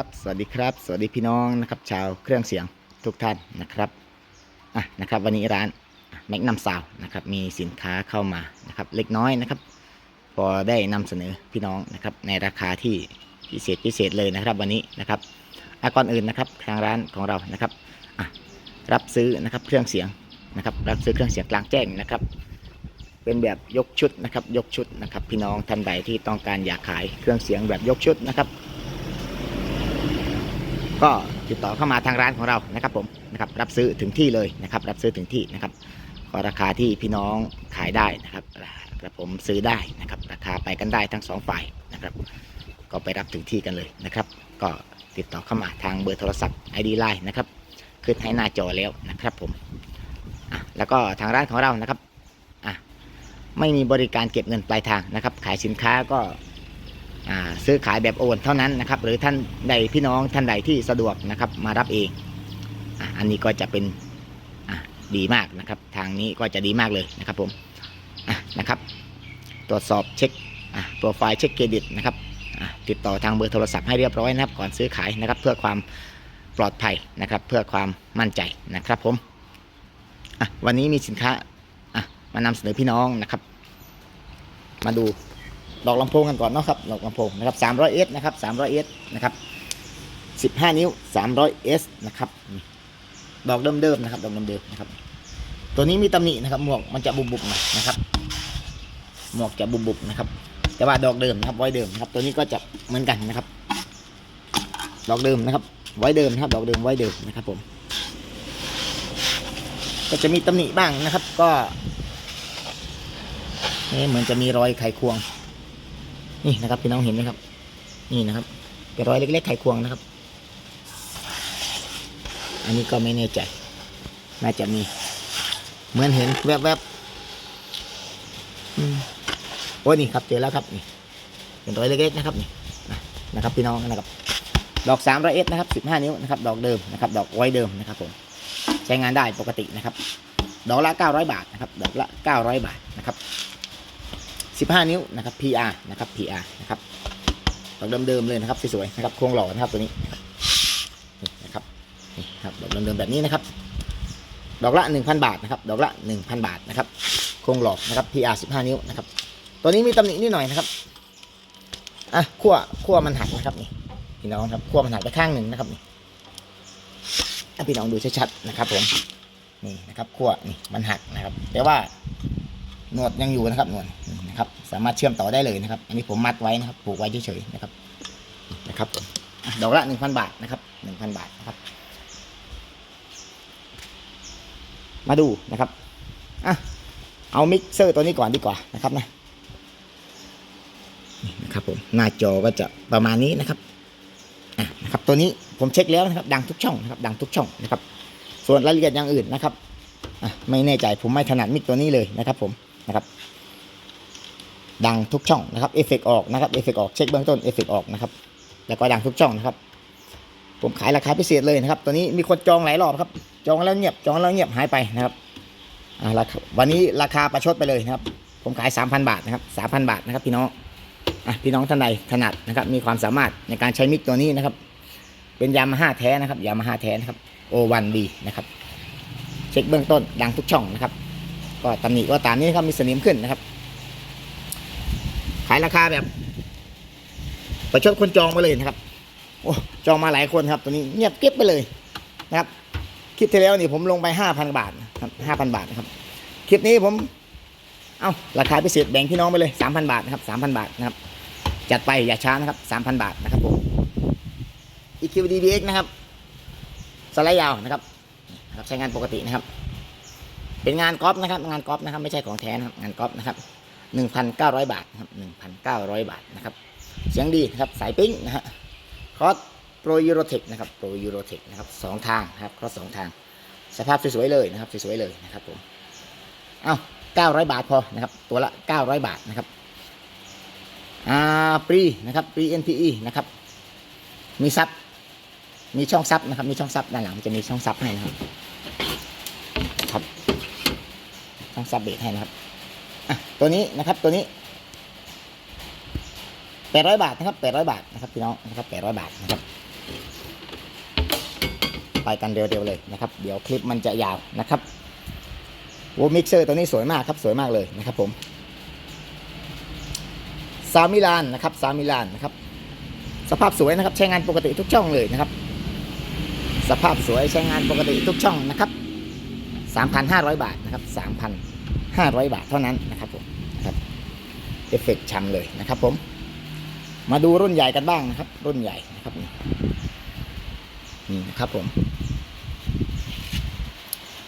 ครับสวัสดีครับ สวัสดีพี่น้องนะครับชาวเครื่องเสียงทุกท่านนะครับอะนะครับ วันนี้ร้านแมกนัมซาวนะครับมีสินค้าเข้ามานะครับเล็กน้อยนะครับ พอได้นำเสนอพี่น้องนะครับในราคาที่พิเศษพิเศษเลยนะครับวันนี้นะครับอะก่อนอื่นนะครับทางร้านของเรานะครับอะรับซื้อนะครับเครื่องเสียงนะครับรับซื้อเครื่องเสียงกลางแจ้งนะครับเป็นแบบยกชุดนะครับยกชุดนะครับพี่น้องท่านใดที่ต้องการอยากขายเครื่องเสียงแบบยกชุดนะครับ ก็ติดต่อเข้ามาทางร้านของเรานะครับผมนะครับรับซื้อถึงที่เลยนะครับ รับซื้อถึงที่นะครับก็ราคาที่พี่น้องขายได้นะครับกระผมซื้อได้นะครับ ราคาไปกันได้ทั้งสองฝ่ายนะครับ ก็ไปรับถึงที่กันเลยนะครับ ก็ติดต่อเข้ามาทางเบอร์โทรศัพท์ ID Line นะครับขึ้นให้หน้าจอแล้วนะครับผมอะแล้วก็ทางร้านของเรานะครับอะไม่มีบริการเก็บเงินปลายทางนะครับ ขายสินค้าก็ ซื้อขายแบบโอนเท่านั้นนะครับ หรือท่านใดพี่น้องท่านใดที่สะดวกนะครับมารับเองออันนี้ก็จะเป็นดีมากนะครับ ทางนี้ก็จะดีมากเลยนะครับผมะนะครับ ตรวจสอบเช็คโปรไฟล์เช็คเครดิตนะครับติดต่อทางเบอร์โทรศัพท์ให้เรียบร้อยนะครับ ก่อนซื้อขายนะครับ เพื่อความปลอดภัยนะครับ เพื่อความมั่นใจนะครับผมวันนี้มีสินค้ามานำเสนอพี่น้องนะครับ มาดู ดอกลำโพงกันก่อนเนาะครับดอกลำโพงนะครับ 300S นะครับ 300S นะครับ 15 นิ้ว 300S นะครับ ดอกเดิมๆนะครับ ดอกเดิมๆนะครับ ตัวนี้มีตำหนินะครับ หมวกมันจะบุบๆหน่อยนะครับ หมวกจะบุบๆนะครับ แต่ว่าดอกเดิมนะครับ ไว้เดิมนะครับ ตัวนี้ก็จะเหมือนกันนะครับ ดอกเดิมนะครับ ไว้เดิมนะครับ ดอกเดิมไว้เดิมนะครับผม ก็จะมีตำหนิบ้างนะครับ ก็นี่เหมือนจะมีรอยไขควง นี่นะครับพี่น้องเห็นไหมครับ นี่นะครับเป็นรอยเล็กๆไขควงนะครับ อันนี้ก็ไม่แน่ใจ น่าจะมี เหมือนเห็นแวบๆโอ้นี่ครับเจอแล้วครับนี่เป็นรอยเล็กๆนะครับนี่นะครับพี่น้องนะครับ ดอก3 0 0เอสนะครับ15นิ้วนะครับ ดอกเดิมนะครับ ดอกไว้เดิมนะครับผมใช้งานได้ปกตินะครับ ดอกละ900บาทนะครับ ดอกละ900บาทนะครับ 15 นิ้วนะครับ PR นะครับ PR นะครับดอกเดิมๆเลยนะครับสวยๆนะครับโครงหล่อนะครับตัวนี้นะครับนี่ครับดอกเดิมๆแบบนี้นะครับ ดอกละ 1,000 บาทนะครับ ดอกละ 1,000 บาทนะครับโครงหล่อนะครับ PR 15 นิ้วนะครับ ตัวนี้มีตำหนินิดหน่อยนะครับอะขั้วขั้วมันหักนะครับนี่พี่น้องครับขั้วมันหักไปข้างหนึ่งนะครับนี่พี่น้องดูชัดๆนะครับผมนี่นะครับขั้วนี่มันหักนะครับ แต่ว่า หนวดยังอยู่นะครับหนวดนะครับ สามารถเชื่อมต่อได้เลยนะครับ อันนี้ผมมัดไว้นะครับผูกไว้เฉยๆนะครับนะครับผมอะดอกละหนึ่งพันบาทนะครับหนึ่งพันบาทนะครับ มาดูนะครับอะเอามิกเซอร์ตัวนี้ก่อนดีกว่านะครับนะนี่นะครับผมหน้าจอก็จะประมาณนี้นะครับอะนะครับตัวนี้ผมเช็คแล้วนะครับ ดังทุกช่องนะครับ ดังทุกช่องนะครับ ส่วนรายละเอียดอย่างอื่นนะครับอะไม่แน่ใจผมไม่ถนัดมิกตัวนี้เลยนะครับผม นะครับดังทุกช่องนะครับเอฟเฟกออกนะครับเอฟเฟกออกเช็คเบื้องต้นเอฟเฟกออกนะครับแล้วก็ดังทุกช่องนะครับ ผมขายราคาพิเศษเลยนะครับตัวนี้มีคนจองหลายรอบครับ จองแล้วเงียบจองแล้วเงียบหายไปนะครับอ่าวันนี้ราคาประชดไปเลยนะครับ ผมขาย 3,000 บาทนะครับ3,000 บาทนะครับ พี่น้องอะพี่น้องท่านใดถนัดนะครับ มีความสามารถในการใช้มิกตัวนี้นะครับ เป็นยามาฮ่าแท้นะครับยามาฮ่าแท้นะครับโอวันดีนะครับ เช็คเบื้องต้นดังทุกช่องนะครับ ก็ตำหนิก็ตามนี้นะครับมีสนิมขึ้นนะครับ ขายราคาแบบ ประชดคนจองไปเลยนะครับ โอ้จองมาหลายคนครับ ตัวนี้เงียบเก็บไปเลยนะครับคลิปที่แล้วนี่ผมลงไปห้าพันบาทครับห้าพันบาทนะครับคลิปนี้ผม เอาราคาพิเศษแบ่งพี่น้องไปเลยสามพันบาทนะครับสามพันบาทนะครับจัดไปอย่าช้านะครับสามพันบาทนะครับผม EQD DX นะครับสไลด์ยาวนะครับใช้งานปกตินะครับ เป็นงานกอล์ฟนะครับ งานกอล์ฟนะครับ ไม่ใช่ของแท้นะครับ งานกอล์ฟนะครับหนึ่งพันเก้าร้อยบาทครับหนึ่งพันเก้าร้อยบาทนะครับ เสียงดีนะครับ สายปิ้งนะฮะ คอสโปรยูโรเทคนะครับ โปรยูโรเทคนะครับสองทางนะครับ คอสสองทาง สภาพสวยๆเลยนะครับ สวยๆเลยนะครับผม เอาเก้าร้อยบาทพอนะครับ ตัวละเก้าร้อยบาทนะครับ อ่าปรีนะครับปรี NPE นนะครับ มีซับ มีช่องซับนะครับ มีช่องซับด้านหลังจะมีช่องซับให้นะครับ ซับเบรกให้นะครับอะตัวนี้นะครับตัวนี้แปดร้อยบาทนะครับแปดร้อยบาทนะครับพี่น้องนะครับแปดร้อยบาทนะครับ ไปกันเร็วๆเลยนะครับ เดี๋ยวคลิปมันจะยาวนะครับโวมิกเซอร์ตัวนี้สวยมากครับสวยมากเลยนะครับผมซามิลานนะครับซามิลานนะครับ สภาพสวยนะครับใช้งานปกติทุกช่องเลยนะครับ สภาพสวยใช้งานปกติทุกช่องนะครับ 3,500 บาทนะครับ 500 บาทเท่านั้นนะครับผมครับเอฟเฟกต์ชัมเลยนะครับผม มาดูรุ่นใหญ่กันบ้างนะครับ รุ่นใหญ่นะครับนี่นี่นะครับผม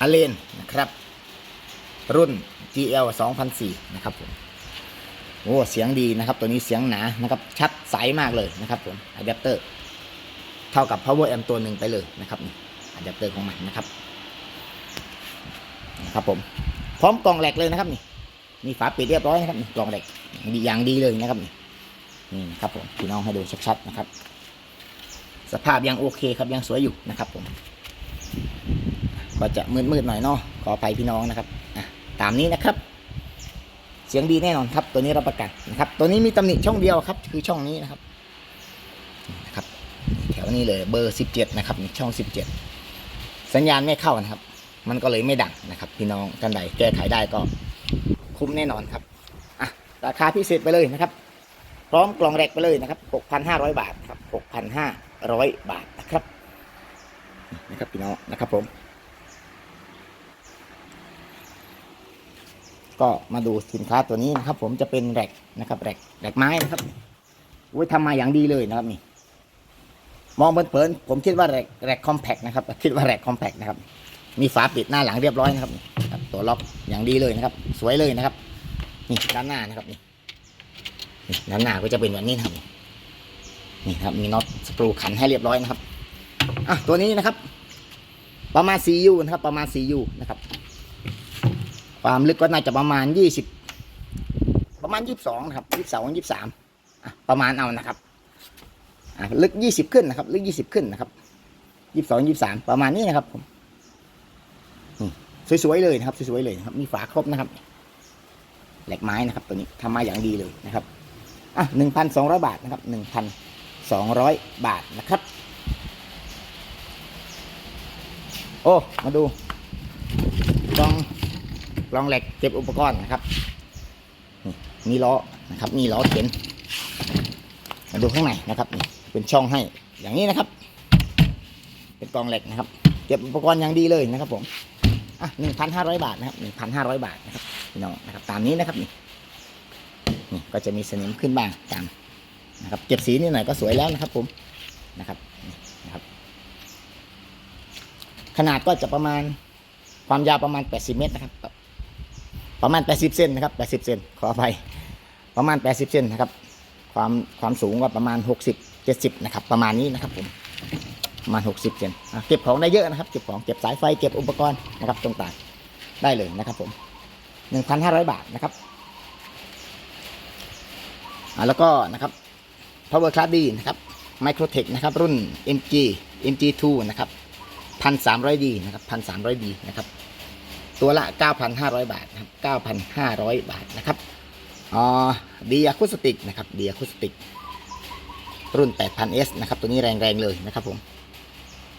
อเลนนะครับ รุ่น GL 2004นะครับผมโอ้เสียงดีนะครับ ตัวนี้เสียงหนานะครับ ชัดใสมากเลยนะครับผมอะแดปเตอร์เท่ากับ power amp ตัวหนึ่งไปเลยนะครับนี่อะแดปเตอร์ของมันนะครับนะครับผม พร้อมกล่องแหลกเลยนะครับนี่มีฝาปิดเรียบร้อยนะครับกล่องแหลกดีอย่างดีเลยนะครับนี่นี่ครับผมพี่น้องให้ดูชัดๆนะครับ สภาพยังโอเคครับยังสวยอยู่นะครับผมก็จะมืดๆหน่อยเนาะขออภัยพี่น้องนะครับอะตามนี้นะครับ เสียงดีแน่นอนครับ ตัวนี้รับประกันนะครับ ตัวนี้มีตำหนิช่องเดียวครับ คือช่องนี้นะครับนะครับ แถวนี้เลยเบอร์17นะครับนี่ช่อง17สัญญาณไม่เข้านะครับ มันก็เลยไม่ดังนะครับ พี่น้องท่านใดแก้ไขได้ก็คุ้มแน่นอนครับอะราคาพิเศษไปเลยนะครับ พร้อมกล่องแรกไปเลยนะครับ 6,500 บาทครับ 6,500 บาทนะครับนะครับพี่น้องนะครับผม ก็มาดูสินค้าตัวนี้นะครับ ผมจะเป็นแรกนะครับแรกแรกไม้นะครับอุ้ยทำมาอย่างดีเลยนะครับนี่มองเผินๆผมคิดว่าแรกแรกคอมแพกนะครับ คิดว่าแรกคอมแพกนะครับ มีฝาปิดหน้าหลังเรียบร้อยนะครับครับ ตัวล็อกอย่างดีเลยนะครับ สวยเลยนะครับ นี่ด้านหน้านะครับนี่ด้านหน้าก็จะเป็นแบบนี้นะครับ นี่ครับมีน็อตสกรูขันให้เรียบร้อยนะครับอะตัวนี้นะครับ ประมาณ CU นะครับ ประมาณ CU นะครับ ความลึกก็น่าจะประมาณ 20 ประมาณ 22นะครับ22 23อะประมาณเอานะครับอะลึกยี่สิบขึ้นนะครับ ลึกยี่สิบขึ้นนะครับยี่สิบสองยี่สามประมาณนี้นะครับผม สวยๆเลยนะครับสวยๆเลยนะครับมีฝาครบนะครับแหลกไม้นะครับ ตัวนี้ทำมาอย่างดีเลยนะครับอะหนึ่งพันสองร้อยบาทนะครับหนึ่งพันสองร้อยบาทนะครับ โอ้มาดูกล่องกล่องเหล็กเก็บอุปกรณ์นะครับนี่มีล้อนะครับมีล้อเข็นมาดูข้างในนะครับเป็นช่องให้อย่างนี้นะครับ เป็นกล่องเหล็กนะครับ เก็บอุปกรณ์อย่างดีเลยนะครับผม อะหนึ่งพันห้าร้อยบาทนะครับหนึ่งพันห้าร้อยบาทนะครับพี่น้องนะครับตามนี้นะครับนี่นี่ก็จะมีสนิมขึ้นบ้างตามนะครับเก็บสีนิดหน่อยก็สวยแล้วนะครับผมนะครับนะครับ ขนาดก็จะประมาณความยาวประมาณ 80 เมตรนะครับ ประมาณ 80 เซนนะครับ 80 เซนขออภัยประมาณ 80 เซนนะครับ ความความสูงก็ประมาณ 60 70 นะครับ ประมาณนี้นะครับผม ประมาณ 60เซนเก็บของได้เยอะนะครับ เก็บของเก็บสายไฟเก็บอุปกรณ์นะครับต่างๆได้เลยนะครับผม1,500 บาทนะครับอ่าแล้วก็นะครับ power class D นะครับ microtech นะครับ รุ่น MG MG2 นะครับ1,300 D นะครับ 1,300 D นะครับ ตัวละ 9,500 บาทนะครับ 9,500 บาทนะครับอ๋อดีอะคูสติกนะครับดีอะคูสติก รุ่น 8,000S นะครับ ตัวนี้แรงๆเลยนะครับผม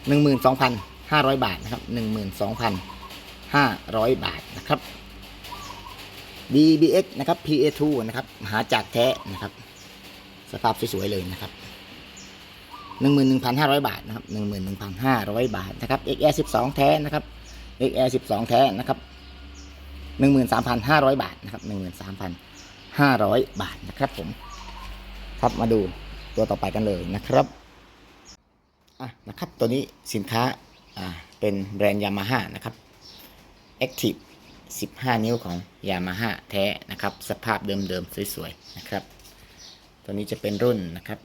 12,500 บาทนะครับ 12,500 บาทนะครับ DBX นะครับ PA2 นะครับ หาจากแท้นะครับ สภาพสวยๆเลยนะครับ 11,500 บาทนะครับ 11,500 บาทนะครับ XR 12 แท้นะครับ XR 12 แท้นะครับ 13,500 บาทนะครับ 13,500ห้าร้อยบาทนะครับผมครับมาดูตัวต่อไปกันเลยนะครับ อะนะครับตัวนี้สินค้าอ่าเป็นแบรนด์ยามาฮ่านะครับ Active 15 นิ้วของยามาฮ่าแท้นะครับ สภาพเดิมๆ สวยๆ นะครับ ตัวนี้จะเป็นรุ่นนะครับ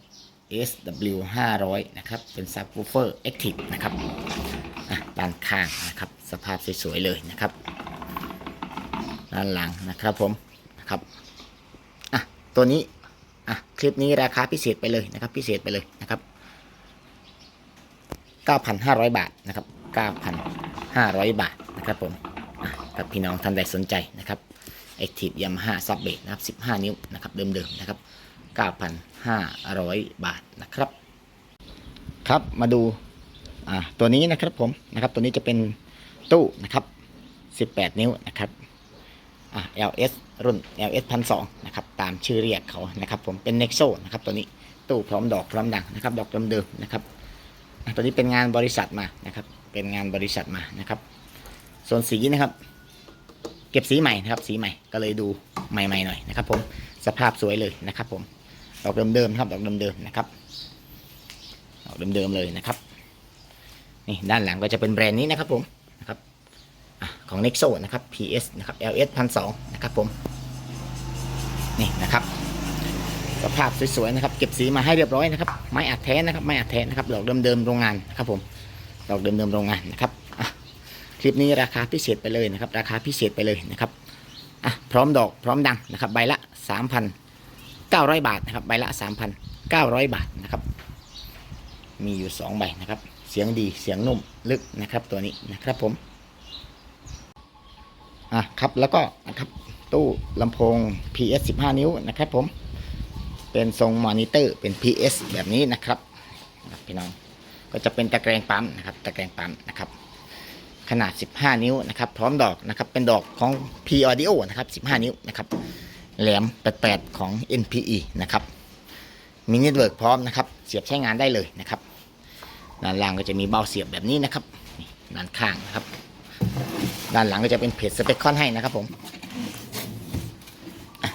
SW 500นะครับ เป็น Subwoofer Active นะครับอะด้านข้างนะครับ สภาพสวยๆ เลยนะครับ ด้านหลังนะครับผมนะครับอะตัวนี้อะคลิปนี้ราคาพิเศษไปเลยนะครับ พิเศษไปเลยนะครับ 9,500 บาทนะครับ9,500 บาทนะครับผมถ้าพี่น้องท่านใดสนใจนะครับ Active Yamaha Sub b a s นะครับ 15 นิ้วนะครับเดิมๆนะครับ 9,500 บาทนะครับ ครับมาดูอ่าตัวนี้นะครับผมนะครับตัวนี้จะเป็นตู้นะครับ 18 นิ้วนะครับอ่า LS รุ่น LS พันสนะครับตามชื่อเรียกเขานะครับผมเป็น Nexo นะครับตัวนี้ตู้พร้อมดอกพร้อมดังนะครับ ดอกเดิมๆนะครับ ตัวนี้เป็นงานบริษัทมานะครับ เป็นงานบริษัทมานะครับ ส่วนสีนะครับ เก็บสีใหม่นะครับ สีใหม่ก็เลยดูใหม่ๆหน่อยนะครับ ผมสภาพสวยเลยนะครับ ผมดอกเดิมๆนะครับดอกเดิมๆนะครับดอกเดิมๆเลยนะครับนี่ด้านหลังก็จะเป็นแบรนด์นี้นะครับผมนะครับอของ Nexo นะครับ PS นะครับ LS พันสนะครับผมนี่นะครับ สภาพสวยๆนะครับ เก็บสีมาให้เรียบร้อยนะครับ ไม้อัดแท้นะครับไม้อัดแท้นะครับดอกเดิมๆโรงงานครับผมดอกเดิมๆโรงงานนะครับคลิปนี้ราคาพิเศษไปเลยนะครับ ราคาพิเศษไปเลยนะครับอะพร้อมดอกพร้อมดังนะครับ ใบละ 3,900 บาทนะครับ ใบละ 3,900 บาทนะครับ มีอยู่ 2 ใบนะครับ เสียงดีเสียงนุ่มลึกนะครับตัวนี้นะครับผมอะครับแล้วก็นะครับตู้ลำโพง PS 15 นิ้วนะครับผม เป็นทรงมอนิเตอร์เป็น PS แบบนี้นะครับพี่น้องก็จะเป็นตะแกรงปั๊มนะครับตะแกรงปั๊มนะครับ ขนาด 15 นิ้วนะครับ พร้อมดอกนะครับเป็นดอกของ P Audio นะครับ 15 นิ้วนะครับแหลม 88 ของ NPE นะครับมีเน็ตเวิร์กพร้อมนะครับ เสียบใช้งานได้เลยนะครับด้านล่างก็จะมีเบาเสียบแบบนี้นะครับด้านข้างนะครับ ด้านหลังก็จะเป็นเพจสเปคคอนให้นะครับผมอะ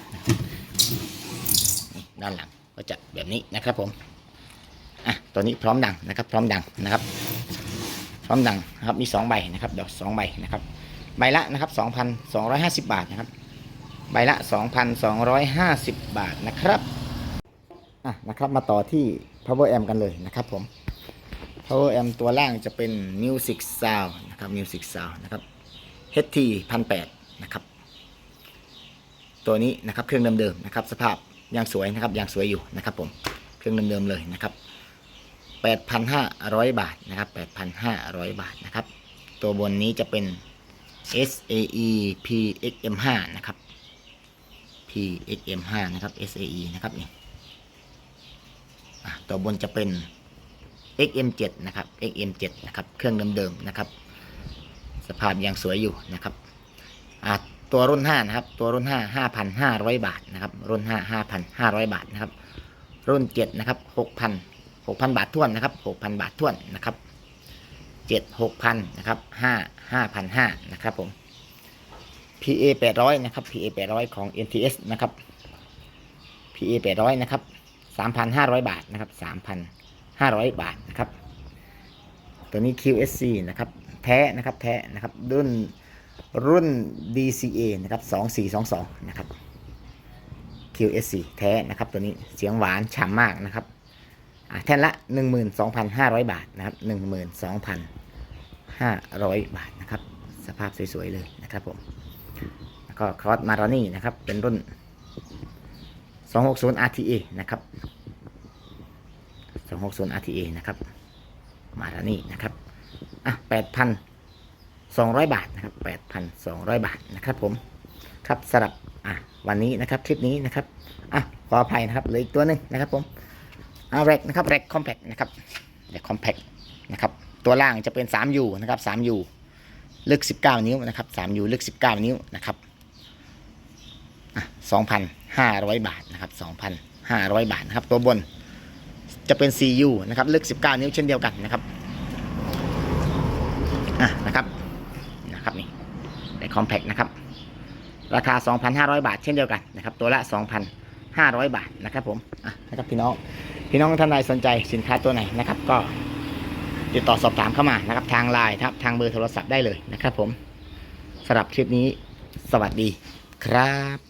นี่ ด้านหลังก็จะแบบนี้นะครับผมอะตัวนี้พร้อมดังนะครับ พร้อมดังนะครับ พร้อมดังนะครับมีสองใบนะครับเดอกสองใบนะครับใบละนะครับ2,250 บาทนะครับใบละ 2,250 บาทนะครับอะนะครับมาต่อที่ power amp กันเลยนะครับผม power amp ตัวล่างจะเป็น music sound นะครับ music sound นะครับ HT 1 0 0 นะครับ ตัวนี้นะครับเครื่องเดิมๆนะครับสภาพ ยังสวยนะครับยังสวยอยู่นะครับผมเครื่องเดิมๆเลยนะครับ 8,500 บาทนะครับ 8,500 บาทนะครับ ตัวบนนี้จะเป็น SAE PXM5 นะครับ PXM5 นะครับ SAE นะครับนี่ตัวบนจะเป็น XM7 นะครับ XM7 นะครับ เครื่องเดิมๆนะครับ สภาพยังสวยอยู่นะครับอะ ตัวรุ่น5นะครับ ตัวรุ่น 5 5,500 บาทนะครับ รุ่น 5 5,500 บาทนะครับ รุ่น 7 นะครับ 6,000 6,000 บาทท้วนนะครับ 6,000 บาทท้วนนะครับ 7 6,000 นะครับ 5 5,500 นะครับผม PA 800 นะครับ PA 800 ของ NTS นะครับ PA 800 นะครับ 3,500 บาทนะครับ 3,500 บาทนะครับ ตัวนี้ QSC นะครับ แท้นะครับ แท้นะครับ รุ่น รุ่น DCA นะครับ 2422 นะครับ QSC แท้นะครับ ตัวนี้เสียงหวานฉ่ำมากนะครับอะแท่นละ 12,500 บาทนะครับ 12,500 บาทนะครับ สภาพสวยๆเลยนะครับผม แล้วก็ครอสมารอนี่นะครับ เป็นรุ่น 260 RTA นะครับ 260 RTA นะครับ มารานี่นะครับ อะ 8,200 บาทนะครับ 8,200 บาทนะครับผมครับสำหรับอะวันนี้นะครับคลิปนี้นะครับอะขออภัยนะครับเหลืออีกตัวหนึ่งนะครับผมเอาแร็กนะครับแร็กคอมแพคนะครับแร็กคอมแพคนะครับตัวล่างจะเป็น 3U นะครับ 3U ลึก 19 นิ้วนะครับ 3U ลึก 19 นิ้วนะครับอะ2,500 บาทนะครับ2,500 บาทนะครับ ตัวบนจะเป็น CU นะครับลึก 19 นิ้วเช่นเดียวกันนะครับอะนะครับ คอมแพคนะครับ ราคา 2,500 บาท เช่นเดียวกันนะครับ ตัวละ 2,500 บาทนะครับผมอะนะครับพี่น้อง พี่น้องท่านใดสนใจสินค้าตัวไหนนะครับ ก็ติดต่อสอบถามเข้ามานะครับ ทางไลน์ครับทางเบอร์โทรศัพท์ได้เลยนะครับผมสำหรับคลิปนี้ สวัสดีครับ